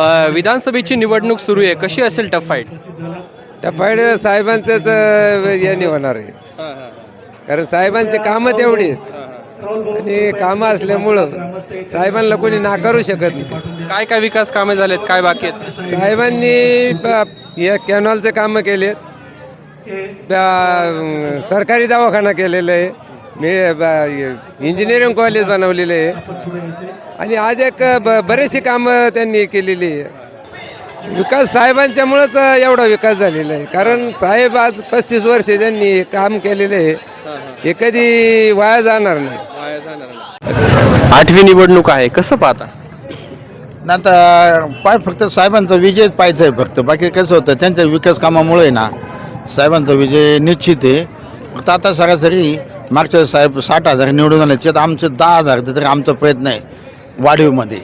अ, विधानसभेची निवडणूक सुरू आहे. कशी असेल टफ फाईट? त्या फाईड साहेबांचंच अं, याने होणार आहे. कारण साहेबांचे कामं तेवढी आहेत. आणि कामं असल्यामुळं साहेबांना कोणी नाकारू शकत नाही. काय काय विकास कामे झालेत? काय बाकी आहेत? साहेबांनी ब- या कॅनॉलचे कामं केलेत. ब- सरकारी दवाखाना केलेला आहे. मी ब- इंजिनिअरिंग कॉलेज बनवलेलं आहे. आणि आज एक ब- बरेचशी कामं त्यांनी केलेली आहे. विकास साहेबांच्यामुळंच एवढा विकास झालेला आहे. कारण साहेब आज पस्तीस वर्ष त्यांनी काम केलेलं आहे. हे कधी वाया जाणार नाही. आठवी निवडणूक आहे. कसं पाहता? ना आता पाय फक्त साहेबांचा विजय पाहायचा आहे फक्त. बाकी कसं होतं त्यांच्या विकास कामामुळे ना साहेबांचा विजय निश्चित आहे. फक्त आता सरासरी मागच्या साहेब साठ हजार निवडून आले त्यात आमचे दहा हजार तरी आमचा प्रयत्न आहे वाढीवमध्ये.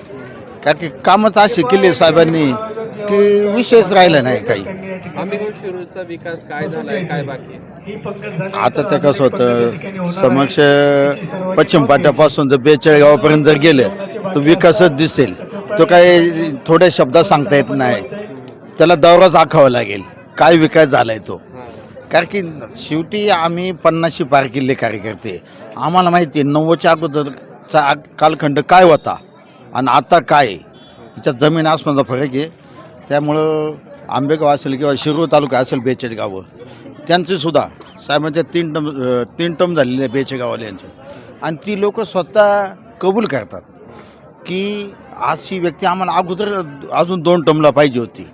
कारण की कामच अशी केली साहेबांनी की विषयच राहिला नाही काही. आंबेगाव शिरूरचा विकास काय झालाय काय बाकी आता ते कसं होतं समक्ष पश्चिम पाट्यापासून जर बेचाळीस गावापर्यंत जर गेलं तर विकासच दिसेल. तो काही थोड्या शब्दात सांगता येत नाही. त्याला दौराच आखावा लागेल. काय विकास झालाय तो? कारण की शेवटी आम्ही पन्नासशे पार किल्ले कार्यकर्ते. आम्हाला माहिती आहे नव्वदच्या अगोदरचा कालखंड काय होता आणि आता काय याच्यात जमीन आसमानचा फरक आहे. त्यामुळं आंबेगाव असेल किंवा शिरूर तालुका असेल बेचाळीस गावं त्यांचे साहेबांच्या तीन टम तीन टम झालेले आहे बेचेगाववाल्यांचे आणि ती लोक स्वतः कबूल करतात की अशी व्यक्ती आम्हाला अगोदर अजून दोन टमला पाहिजे होती.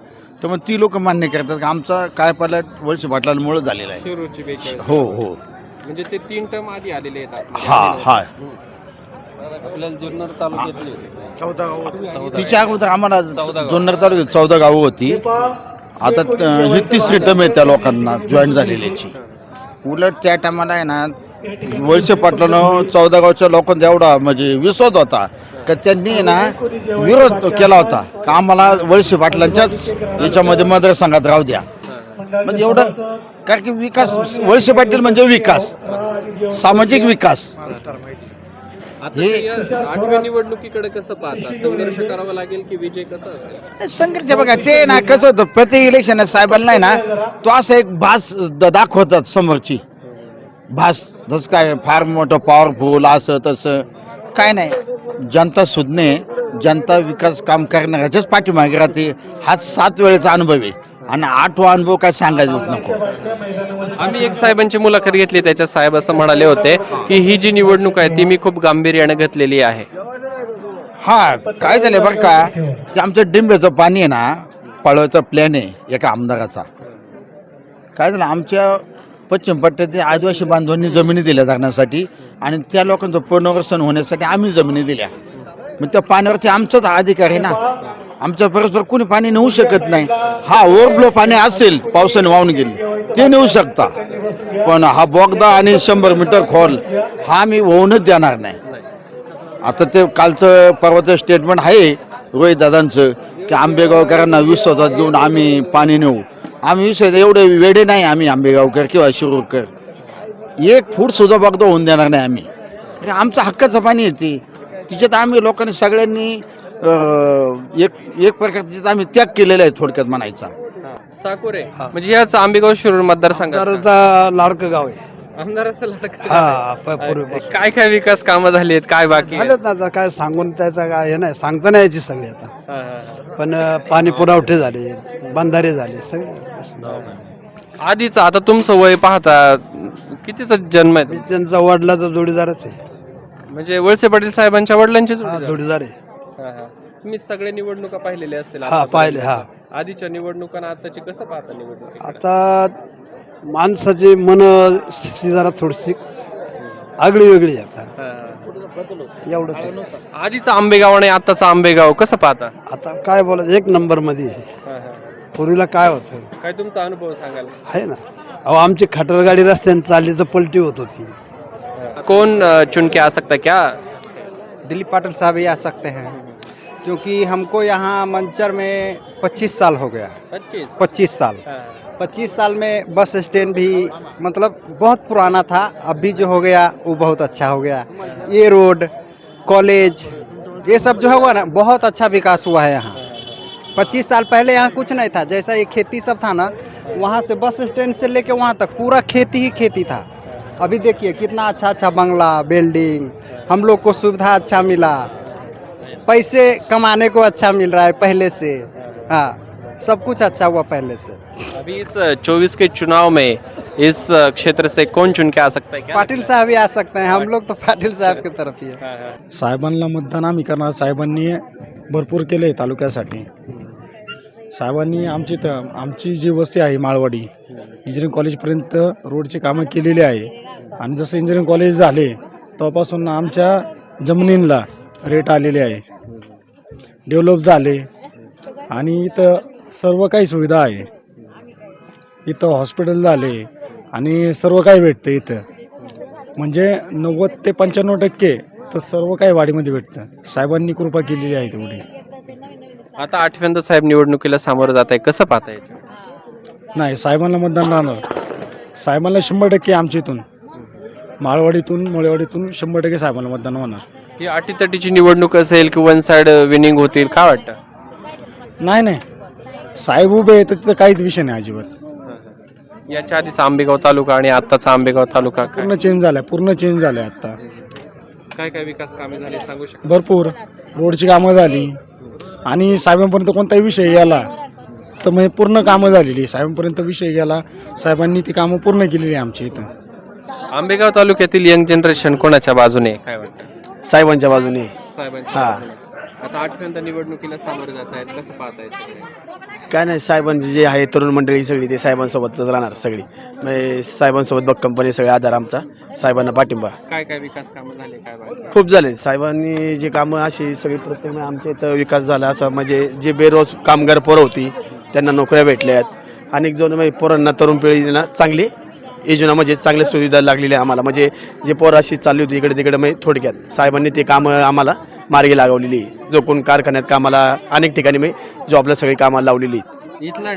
त्यामुळे ती लोक मान्य करतात की आमचा काय पालट वर्ष पाटलांमुळे झालेला आहे. शिरूरची बेचाळीस हो हो. म्हणजे ते तीन टर्म आधी आलेले आहेत हा हा. आपल्याला जुन्नर तालुक्यातली तिच्या अगोदर आम्हाला. जुन्नर तालुक्यात चौदा गावं होती. आता अ, ही तिसरी टम आहे त्या लोकांना जॉईन झालेल्याची. उलट त्या टायमाला आहे ना वळसे पाटलानं चौदा गावच्या लोकांचा एवढा म्हणजे विश्वास होता. का त्यांनी ना विरोध केला होता. का आम्हाला वळसे पाटलांच्याच याच्यामध्ये मतदारसंघात राहू द्या. म्हणजे एवढं कारण की विकास वळसे पाटील म्हणजे विकास. सामाजिक विकास. हे- आठव्या निवडणुकीकडे कसं पाहता? संघर्ष करावा लागेल की विजय कसा असेल? संघर्ष बघा ते ना कसं होतं प्रति इलेक्शन साहेबांना ना तो असं एक भास दाखवतात समोरची. भास. जसं काय फार मोठं पॉवरफुल असं तसं. काय नाही. जनता सुज्ञे जनता विकास काम करणाऱ्याच्याच पाठीमागे राहते. हा सात वेळेचा अनुभव आहे. आणि आठवा अनुभव काय सांगायचंच नको. आम्ही एक साहेबांची मुलाखत घेतली. त्याच्यात साहेब असं म्हणाले होते की ही जी निवडणूक आहे ती मी खूप गांभीर्याने घेतलेली आहे. हा काय झालं बरं का? की आमचं डिंब्याचं पाणी आहे ना पळवायचा प्लॅन आहे एका आमदाराचा. काय झालं? आमच्या पश्चिम पट्ट्यातील आदिवासी बांधवांनी जमिनी दिल्या जगण्यासाठी आणि त्या लोकांचं पुनर्वसन होण्यासाठी आम्ही जमिनी दिल्या. मग त्या पाण्यावरती आमचाच अधिकार आहे ना. आमच्या परस्पर कोणी पाणी नेऊ शकत नाही. हा ओव्हरफ्लो पाणी असेल पावसाने वाहून गेले. ते नेऊ शकता. पण हा बोगदा आणि शंभर मीटर खोल हा आम्ही होऊनच देणार नाही. आता ते कालचं परवाचं स्टेटमेंट आहे रोहित दादांचं की आंबेगावकरांना विश्वासात घेऊन आम्ही पाणी नेऊ. आम्ही विश्वास एवढे वेडे नाही आम्ही आंबेगावकर किंवा शिरूरकर. एक फूट सुद्धा बघतो होऊन देणार नाही आम्ही. कारण आमचं हक्काचं पाणी येते तिच्यात आम्ही लोकांनी सगळ्यांनी एक एक प्रकार तिच्यात आम्ही त्याग केलेला आहे थोडक्यात म्हणायचा. साकोरे म्हणजे याच आंबेगाव शिरूर मतदारसंघात. आमदाराचा लाडकं गाव आहे. आमदाराचं लाडकं. हा प- अरे, पूर्वीपासून काय काय विकास कामं झाली आहेत? काय बाकी आहेत? ना आता काय सांगून त्याचा काय हे नाही सांगता नाही यायची सगळी आता. हा, हा, पण अं, पाणी पुरवठे झाले बंधारे झाले सगळे हा. आधीच आता तुमचं वय पाहता कितीचा जन्म आहे? मी त्यांचा वडिलाचा जोडीदारच आहे. म्हणजे वळसे पाटील साहेबांच्या वडिलांचे हा जोडीदार. आहे. तुम्ही सगळ्या निवडणुका पाहिलेल्या असतील हा आतापर्यंत. पाहिले हा. आधीच्या निवडणुकांना आताची कसं पाहता निवडणूक? आता माणसाची मन स्थिती जरा थोडीशी आगळी वेगळी आता. एवढंच. आधीचा आंबेगाव आणि आताचा आंबेगाव कसं पाहता? आता काय बोलायचं एक नंबरमध्ये आहे पूर्वीला काय होतं? काय तुमचा अनुभव सांगाल? आहे ना. अहो आमची खटर गाडी रस्त्याने चालली तर पलटी होत होती. कौन अ, चुन के आ सकता है क्या? दिलीप पाटिल साहब आ सकते हैं। क्योंकि हमको यहाँ मंचर में 25 साल हो गया। पच्चीस? 25 साल। 25 साल में बस स्टैंड भी मतलब बहुत पुराना था अब भी जो हो गया वो बहुत अच्छा हो गया। ये रोड कॉलेज ये सब जो है हुआ ना बहुत अच्छा विकास हुआ है यहाँ। पच्चीस साल पहले यहाँ कुछ नहीं था जैसा ये खेती सब था ना वहाँ से बस स्टैंड से लेके वहाँ तक पूरा खेती ही खेती था। अभी देखिए कितना अच्छा अच्छा बंगला बिल्डिंग हम लोग को सुविधा अच्छा मिला। पैसे कमाने को अच्छा मिल रहा है पहले से। हाँ सब कुछ अच्छा हुआ पहले से। अभी इस चौबीस के चुनाव में इस क्षेत्र से कौन चुन के आ सकता है? क्या पाटिल साहब ही आ सकते हैं। हम लोग तो पाटिल साहब की तरफ ही है। लगता है? हाँ, हाँ. साहेबांना मतदान आम्ही करणार. साहेबांनी भरपूर केलं आहे तालुक्यासाठी. साहेबांनी आमची त आमची जी वस्ती आहे माळवाडी इंजिनिअरिंग कॉलेजपर्यंत रोडची कामं केलेली आहे. आणि जसं इंजिनिअरिंग कॉलेज झाले तेव्हापासून आमच्या जमिनींना रेट आलेले आहे. डेव्हलप झाले आणि इथं सर्व काही सुविधा आहे. इथं हॉस्पिटल झाले आणि सर्व काही भेटतं इथं. म्हणजे नव्वद ते पंच्याण्णव टक्के तर सर्व काही वाढीमध्ये भेटतं. साहेबांनी कृपा केलेली आहे तेवढी. आता आठव्यांदा साहेब निवडणुकीला सामोरं जात आहे. कसं पाहता याचं नाही साहेबांना मतदान राहणार. साहेबांना शंभर टक्के आमच्या इथून. माळवाडीतून मुळेवाडीतून शंभर टक्के साहेबांना मतदान होणार. ही अटीतटीची निवडणूक असेल की वन साइड विनिंग होतील काय वाटतं? नाही नाही. साहेब उभे आहे तर तिथं काहीच विषय नाही अजिबात. याच्या आधीचा आंबेगाव तालुका आणि आत्ताचा आंबेगाव तालुका काय? पूर्ण चेंज झालाय पूर्ण चेंज झालाय आता काय काय विकास कामे झाले सांगू शकता? भरपूर. रोडची कामं झाली. आणि साहेबांपर्यंत कोणताही विषय गेला तर म्हणजे पूर्ण कामं झालेली. साहेबांपर्यंत विषय गेला साहेबांनी ती कामं पूर्ण केलेली आहे आमची इथं. आंबेगाव तालुक्यातील यंग जनरेशन कोणाच्या बाजूने आहे? काय वाटतं? साहेबांच्या बाजूने. साहेबांच्या हा. बाजूने. आता आठव्यांदा निवडणुकीला सामोरे जात आहेत कसं पाहताय काय नाही साहेबांचे जे आहे तरुण मंडळी सगळी ते साहेबांसोबतच राहणार सगळी. म्हणजे साहेबांसोबत भक्कमपणे सगळे आधार आमचा. साहेबांना पाठिंबा. काय काय विकास कामं झाले काय वाटतं? खूप झाले. साहेबांनी जे कामं अशी सगळी प्रत्येक आमच्या इथं विकास झाला असं म्हणजे जे बेरोज कामगार पोरं होती त्यांना नोकऱ्या भेटल्या आहेत अनेक जण म्हणजे पोरांना तरुण पिढींना चांगली योजना म्हणजे चांगल्या सुविधा लागलेल्या आम्हाला. म्हणजे जे पोर अशी चालली होती इकडे तिकडे म्हणजे थोडक्यात. साहेबांनी ते कामं आम्हाला मार्गी लागवलेली. जो कोण कारखान्यात कामाला अनेक ठिकाणी म्हणजे मी जॉबला सगळी कामाला लावलेली इथला